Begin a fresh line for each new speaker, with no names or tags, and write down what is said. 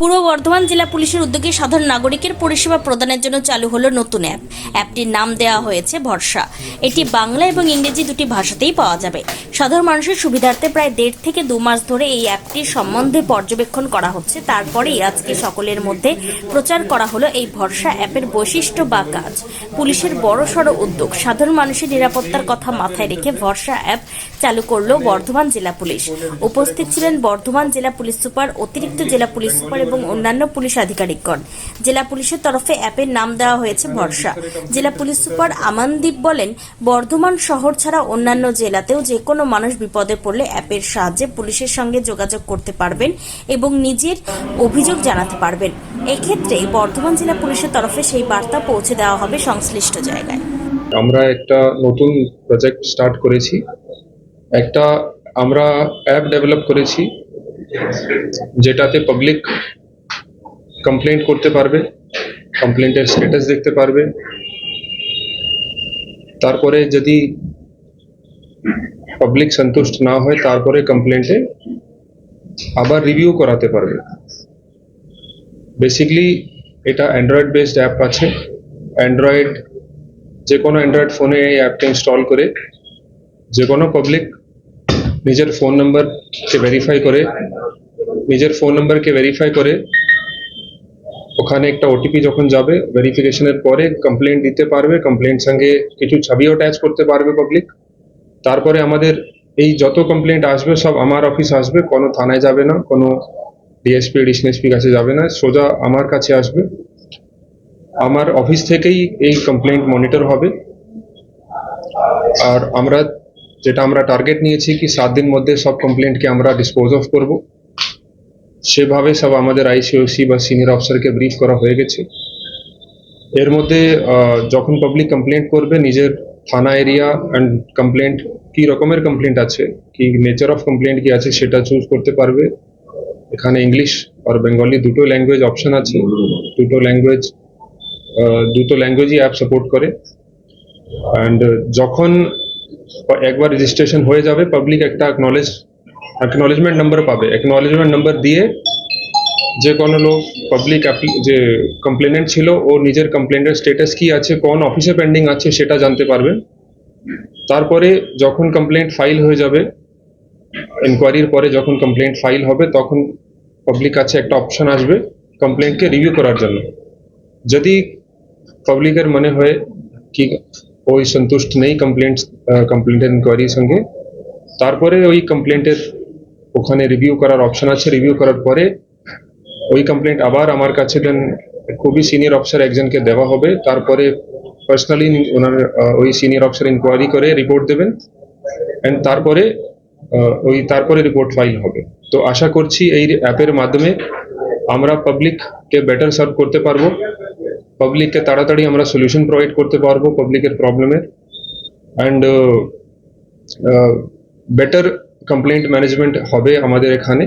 পূর্ব বর্ধমান জেলা পুলিশের উদ্যোগে সাধারণ নাগরিকের পরিষেবা প্রদানের জন্য চালু হলো নতুন অ্যাপ। অ্যাপটির নাম দেওয়া হয়েছে ভরসা। এটি বাংলা এবং ইংরেজি দুটি ভাষাতেই পাওয়া যাবে। সাধারণ মানুষের সুবিধার্থে প্রায় দেড় থেকে দু মাস ধরে এই অ্যাপটির সম্বন্ধে পর্যবেক্ষণ করা হচ্ছে। তারপরেই আজকে সকলের মধ্যে প্রচার করা হলো এই ভরসা অ্যাপের বৈশিষ্ট্য বা কাজ। পুলিশের বড়সড় উদ্যোগ, সাধারণ মানুষের নিরাপত্তার কথা মাথায় রেখে ভরসা অ্যাপ চালু করল বর্ধমান জেলা পুলিশ। উপস্থিত ছিলেন বর্ধমান জেলা পুলিশ সুপার, অতিরিক্ত জেলা পুলিশ সুপার এবং অন্যান্য পুলিশ আধিকারিকগণ। জেলা পুলিশের তরফে অ্যাপের নাম দেওয়া হয়েছে ভরসা। জেলা পুলিশ সুপার আমানদীপ বলেন, বর্ধমান শহর ছাড়া অন্যান্য জেলাতেও যে কোনো মানুষ বিপদে পড়লে অ্যাপের সাহায্যে পুলিশের সঙ্গে যোগাযোগ করতে পারবেন এবং নিজের অভিযোগ জানাতে পারবেন। এক্ষেত্রে বর্ধমান জেলা পুলিশের তরফে সেই বার্তা পৌঁছে দেওয়া হবে সংশ্লিষ্ট জায়গায়।
আমরা একটা নতুন প্রজেক্ট স্টার্ট করেছি। একটা আমরা অ্যাপ ডেভেলপ করেছি, যেটাতে পাবলিক কমপ্লেন্ট করতে পারবে কমপ্লেন্টের স্ট্যাটাস দেখতে পারবে। তারপরে যদি পাবলিক সন্তুষ্ট না হয়, তারপরে কমপ্লেন্টে আবার রিভিউ করাতে পারবে। বেসিকলি এটা অ্যান্ড্রয়েড বেসড অ্যাপ আছে। অ্যান্ড্রয়েড যে কোনো অ্যান্ড্রয়েড ফোনে এই অ্যাপটা ইনস্টল করে যে কোনো পাবলিক নিজের ফোন নাম্বারকে ভেরিফাই করে, নিজের ফোন নাম্বারকে ভেরিফাই করে ওখানে একটা ওটিপি যখন যাবে ভেরিফিকেশনের পরে কমপ্লেন দিতে পারবে কমপ্লেন সঙ্গে কিছু ছবিও অ্যাটাচ করতে পারবে পাবলিক তারপরে আমাদের এই যত কমপ্লেন্ট আসবে, সব আমার অফিস আসবে, কোনো থানায় যাবে না, কোনো ডিএসপি এডিশন কাছে যাবে না, সোজা আমার কাছে আসবে। আমার অফিস থেকেই এই কমপ্লেন্ট মনিটর হবে। আর আমরা, যেটা আমরা টার্গেট নিয়েছি কি, সাত দিন মধ্যে সব কমপ্লেন্টকে আমরা ডিসপোজ অফ করব। সেভাবে সব আমাদের আইসিওসি বা সিনিয়র অফিসারকে ব্রিফ করা হয়ে গেছে। এর মধ্যে যখন পাবলিক কমপ্লেন্ট করবে, নিজের থানা এরিয়া অ্যান্ড কমপ্লেন্ট কি রকমের কমপ্লেন্ট আছে, কি নেচার অফ কমপ্লেন্ট কি আছে, সেটা চুজ করতে পারবে। এখানে ইংলিশ আর বেঙ্গলি দুটো ল্যাঙ্গুয়েজ অপশন আছে। দুটো ল্যাঙ্গুয়েজ দুটো ল্যাঙ্গুয়েজই অ্যাপ সাপোর্ট করে। অ্যান্ড যখন একবার রেজিস্ট্রেশন হয়ে যাবে পাবলিক একটা অ্যাকনলেজ অ্যাকনলেজমেন্ট নাম্বার পাবে। অ্যাকনলেজমেন্ট নাম্বার দিয়ে যে কোনো লোক পাবলিক যে কমপ্লেনেন্ট ছিল, ও নিজের কমপ্লেনের স্টেটাস কি আছে, কোন অফিসে পেন্ডিং আছে, সেটা জানতে পারবে। তারপরে যখন কমপ্লেন্ট ফাইল হয়ে যাবে ইনকোয়ারির পরে যখন কমপ্লেন্ট ফাইল হবে, তখন পাবলিক কাছে একটা অপশন আসবে কমপ্লেন্টকে রিভিউ করার জন্য। যদি পাবলিকের মনে হয় কি, ওই সন্তুষ্ট নেই কমপ্লেন্ট কমপ্লেন্টের ইনকোয়ারির সঙ্গে, তারপরে ওই কমপ্লেন্টের ওখানে রিভিউ করার অপশন আছে। রিভিউ করার পরে ওই কমপ্লেন্ট আবার আমার কাছে দেন। খুবই সিনিয়র অফিসার একজনকে দেওয়া হবে। তারপরে পার্সোনালি ওনার ওই সিনিয়র অফিসার ইনকোয়ারি করে রিপোর্ট দেবেন। অ্যান্ড তারপরে ওই তারপরে রিপোর্ট ফাইল হবে। তো আশা করছি এই অ্যাপের মাধ্যমে আমরা পাবলিককে বেটার সার্ভ করতে পারব। পাবলিককে তাড়াতাড়ি আমরা সলিউশন প্রোভাইড করতে পারব পাবলিকের প্রবলেমের অ্যান্ড বেটার কমপ্লেন্ট ম্যানেজমেন্ট হবে আমাদের এখানে।